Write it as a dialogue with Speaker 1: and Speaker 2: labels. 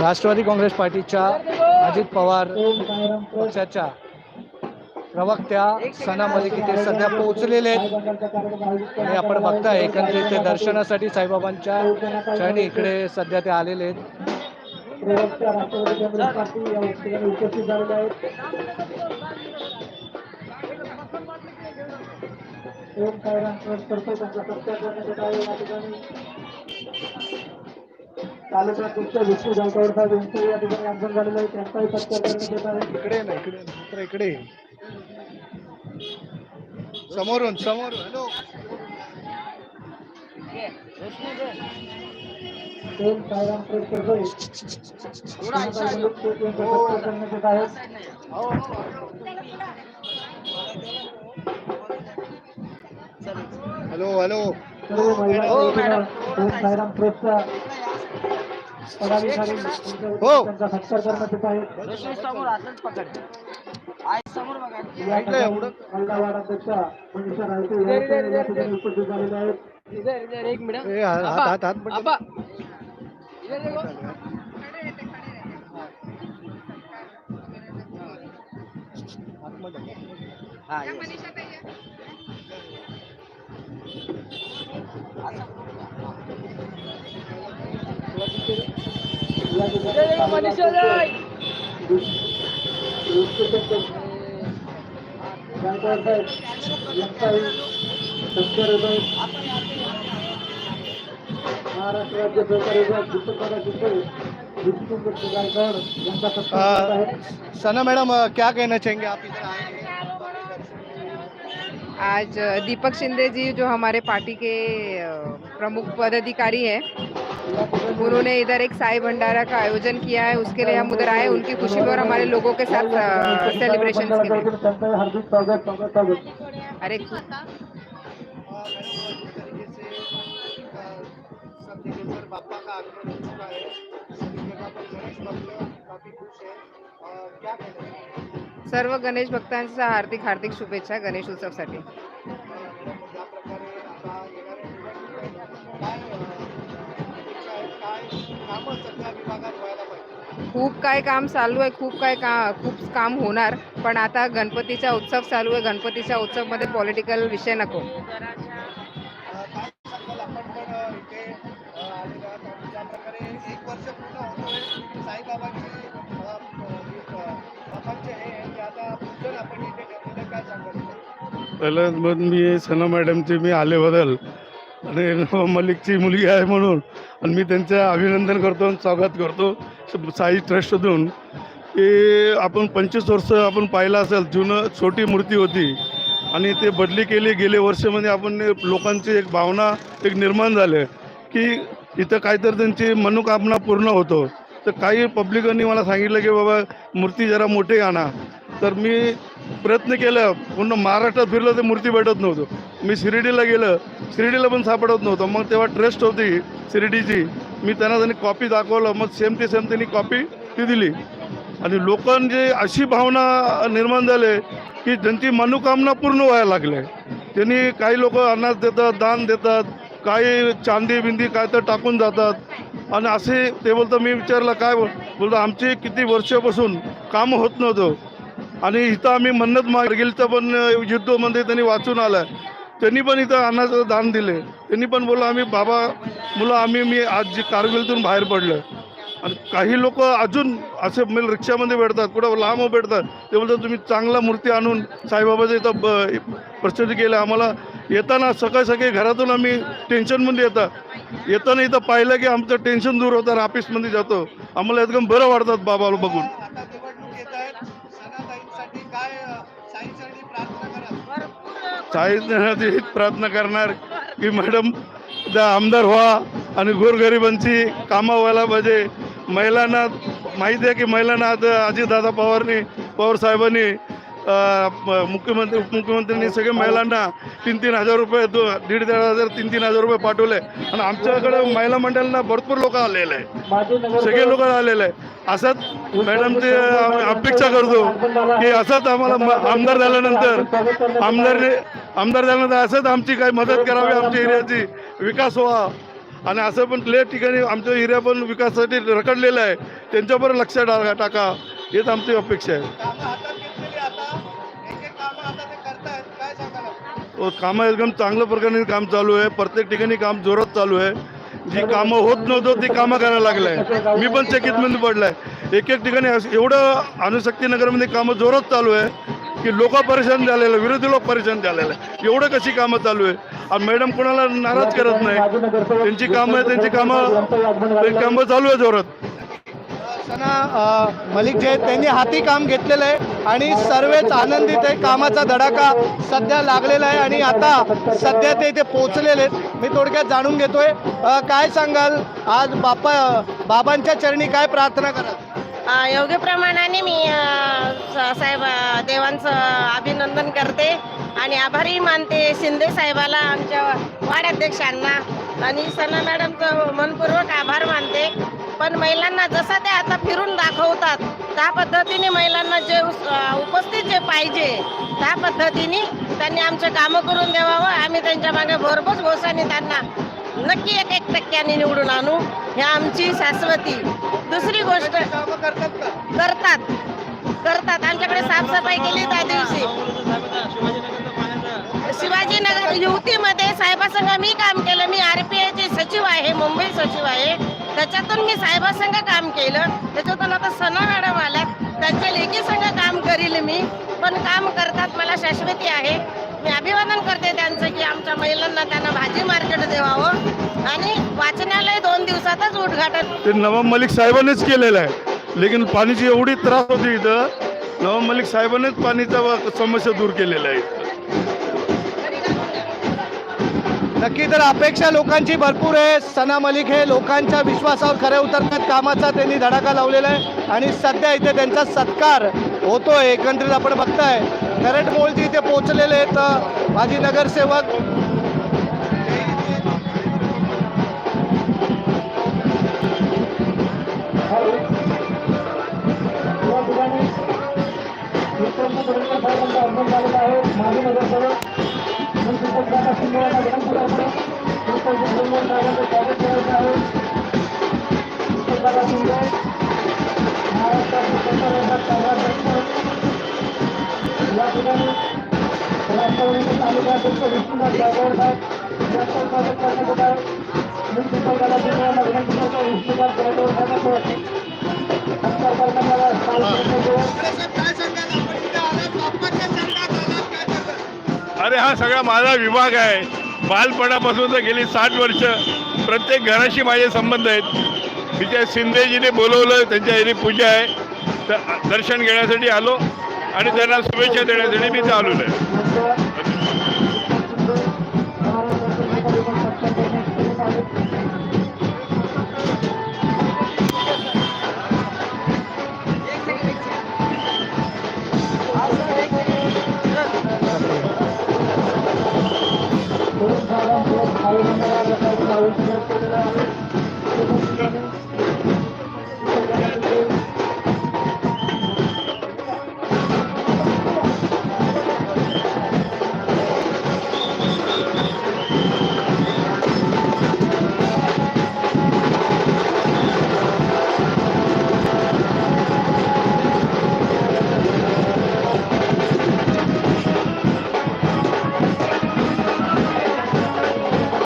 Speaker 1: राष्ट्रवादी काँग्रेस पार्टीच्या अजित पवार पक्षाच्या प्रवक्त्या सना मलिक इथे सध्या पोहोचलेले आहेत. आणि आपण बघताय एकंदरीत ते दर्शनासाठी साईबाबांच्या चरणी इकडे सध्या ते आलेले आहेत.
Speaker 2: प्रवक्ता राष्ट्रवादी काँग्रेस पार्टी या उपस्थित झालेले आहेत. ओम साईराम ट्रस्ट तर्फे त्यांचा सत्कार करण्यात येत आहे या ठिकाणी तालुका अध्यक्ष विष्णू गायकवाड साहेब यांचे या ठिकाणी आगमन झालेलं आहे त्यांचाही सत्कार करण्यात येत आहे
Speaker 1: इकडे ना इकडे ना, मित्र इकडे. समोरून समोरून. हॅलो.
Speaker 2: ओम साईराम ट्रस्ट तर्फे सत्कार करण्यात येत आहे
Speaker 1: हॅलो हॅलो
Speaker 2: उपस्थित झालेले आहेत.
Speaker 3: एक मिनट.
Speaker 1: हात हात हात
Speaker 3: हा
Speaker 1: सना मैडम क्या कहना चाहेंगे आप इधर आए?
Speaker 4: आज दीपक शिंदे जी जो हमारे पार्टी के प्रमुख पदाधिकारी हैं उन्होंने इधर एक साई भंडारा का आयोजन किया है उसके लिए हम उधर आए उनकी खुशी में और हमारे लोगों के साथ सेलिब्रेशन के लिए। अरे
Speaker 1: बापा का आगमन हो चुका है सभी जगह पर गणेश भक्त काफी खुश है क्या कहना
Speaker 4: सर्व गणेश भक्तांचा हार्दिक हार्दिक शुभेच्छा गणेश उत्सवसाठी. खूप काय काम चालू आहे खूप काय का खूप काम होणार पण आता गणपतीचा उत्सव चालू आहे. गणपतीच्या उत्सवमध्ये पॉलिटिकल विषय नको.
Speaker 1: अ,
Speaker 5: मग मी सना मॅडमचे मी आले बदल. आणि मलिकची मुलगी आहे म्हणून. आणि मी त्यांचं अभिनंदन करतो आणि स्वागत करतो. साई ट्रस्टमधून की आपण पंचवीस वर्ष आपण पाहिलं असेल जुनं छोटी मूर्ती होती. आणि ते बदली केली गेले वर्षामध्ये आपण लोकांची एक भावना एक निर्माण झाले की इथं काहीतरी त्यांची मनोकामना पूर्ण होतो. तर काही पब्लिकांनी मला सांगितलं की बाबा मूर्ती जरा मोठी आणा. तर मी प्रयत्न केलं पूर्ण महाराष्ट्रात फिरलं तर मूर्ती भेटत नव्हतं. मी शिर्डीला गेलं शिर्डीला पण सापडत नव्हतं. मग तेव्हा ट्रस्ट होती शिर्डीची. मी त्यांना त्यांनी कॉपी दाखवलं. मग सेम ते सेम त्यांनी कॉपी ती दिली. आणि लोकांची अशी भावना निर्माण झाले की ज्यांची मनोकामना पूर्ण व्हायला लागले. त्यांनी काही लोक अनाज देतात दान देतात काही चांदी बिंदी काय तर टाकून जातात. आणि असे ते बोलतं मी विचारलं काय बोलतो बोलतं किती वर्षापासून काम होत नव्हतं. आणि इथं आम्ही मन्नत माग पण युद्धमध्ये त्यांनी वाचून आलं. त्यांनी पण इथं अन्नाचं दान दिले. त्यांनी पण बोललं आम्ही बाबा मुलं आम्ही मी आज जी कारगिलतून बाहेर पडलं आणि काही लोक अजून असे म्हणजे रिक्षामध्ये भेटतात कुठं लांब भेटतात. ते बोलतात तुम्ही चांगला मूर्ती आणून साईबाबाचं इथं ब प्रसिद्ध केलं. आम्हाला येताना सकाळी सकाळी घरातून आम्ही टेन्शनमध्ये येतात येताना इथं पाहिलं की आमचं टेन्शन दूर होतं आणि ऑफिसमध्ये जातो. आम्हाला एकदम बरं वाटतात बाबाला बघून.
Speaker 1: साईंसाठी प्रार्थना
Speaker 5: हीच करणार की मॅडम आमदार व्हा आणि गोरगरिबांची कामं व्हायला पाहिजे. महिलांना माहिती आहे की महिलांना आज अजितदादा पवारनी पवार साहेबांनी मुख्यमंत्री उपमुख्यमंत्र्यांनी सगळे महिलांना तीन तीन हजार रुपये दो दीड दीड हजार तीन तीन हजार रुपये पाठवले. आणि आमच्याकडे महिला मंडळांना भरपूर लोक आलेले आहे सगळे लोक आलेले आहे असंच मॅडमची अपेक्षा करतो की असंच आम्हाला आमदार झाल्यानंतर आमदार आमदार झाल्यानंतर असंच आमची काही मदत करावी आमच्या एरियाची. विकास व्हा आणि असं पण लेट ठिकाणी आमच्या एरिया पण विकासासाठी रखडलेलं आहे. त्यांच्यावर लक्ष टाका टाका. हेच आमची अपेक्षा आहे.
Speaker 1: कामं
Speaker 5: एकदम चांगल्या प्रकारे काम चालू आहे. प्रत्येक ठिकाणी काम जोरात चालू आहे. जी कामं होत नव्हतं ती कामं करायला लागलं आहे. मी पण चकितमध्ये पडलाय. एक एक ठिकाणी असं- एवढं अणुशक्तीनगरमध्ये कामं जोरात चालू आहे की लोक परेशान झालेलं विरोधी लोक परेशान झालेलं आहे एवढं कशी कामं चालू आहे? आणि मॅडम कोणाला नाराज करत नाही? त्यांची कामं आहे त्यांची कामं ते कामं चालू आहे जोरात.
Speaker 1: सना मलिक जे त्यांनी हाती काम घेतलेलं आहे आणि सर्वच आनंदित आहे. कामाचा धडाका सध्या लागलेला आहे आणि आता सध्या ते इथे पोहोचलेले आहेत. मी थोडक्यात जाणून घेतोय. काय सांगाल? आज बापा बाबांच्या चरणी काय प्रार्थना कराल?
Speaker 6: योग्य प्रमाणाने मी साहेब देवांचं अभिनंदन करते आणि आभारी मानते शिंदे साहेबाला आमच्या वार्डाध्यक्षांना आणि सना मॅडमचं मनपूर्वक आभार मानते. पण महिलांना जसं ते आता फिरून दाखवतात त्या पद्धतीने महिलांना जे उपस्थित जे पाहिजे त्या पद्धतीने त्यांनी आमचे कामं करून द्यावावं आम्ही त्यांच्या मागे भरपूर घोषाने त्यांना नक्की एक एक टक्क्याने निवडून आणू ही आमची शाश्वती. दुसरी गोष्ट
Speaker 1: करतात
Speaker 6: करतात आमच्याकडे साफसफाई केली त्या दिवशी. शिवाजीनगर युवतीमध्ये साहेबासंघ मी काम केलं. मी आर पी आयचे सचिव आहे मुंबई सचिव आहे. त्याच्यातून मी साहेबासंग काम केलं. त्याच्यातून आता सना मॅडम आल्या. त्यांच्या लेखीसंग काम करील मी. पण काम करतात मला शाश्वती आहे. मी अभिवादन करते त्यांचं की आमच्या महिलांना त्यांना भाजी मार्केट देवावं. आणि वाचनालय दोन दिवसातच उद्घाटन.
Speaker 5: ते नवाब मलिक साहेबांनीच केलेलं आहे. लेकिन पाणीची एवढी त्रास होती इथं. नवाब मलिक साहेबांनीच पाणीचा व- समस्या दूर केलेला आहे
Speaker 1: नक्की तर अपेक्षा लोकांची भरपूर आहे सना मलिक हे लोकांच्या विश्वासावर खरे उतरतात कामाचा त्यांनी धडाका लावलेला आहे आणि सध्या इथे त्यांचा सत्कार होतोय एकंदरीत आपण बघताय करटमोळजी इथे पोहोचलेले आहेत माजी नगरसेवक
Speaker 2: माजी नगरसेवक या ठिकाणी राष्ट्रवादीचे तालुकाध्यक्ष विष्णुनाथ गायकवाड साहेब आहे मनसुख दादा शिंदे विनंती करतो विष्णुनाथ गायकवाड काल
Speaker 5: अरे हा सगळा माझा विभाग आहे. बालपणापासून तर गेली साठ वर्ष. प्रत्येक घराशी माझे संबंध आहेत. मी त्या शिंदेजीने बोलवलं त्यांच्या घरी पूजा आहे. तर दर्शन घेण्यासाठी आलो आणि त्यांना शुभेच्छा देण्यासाठी मी चालू आहे.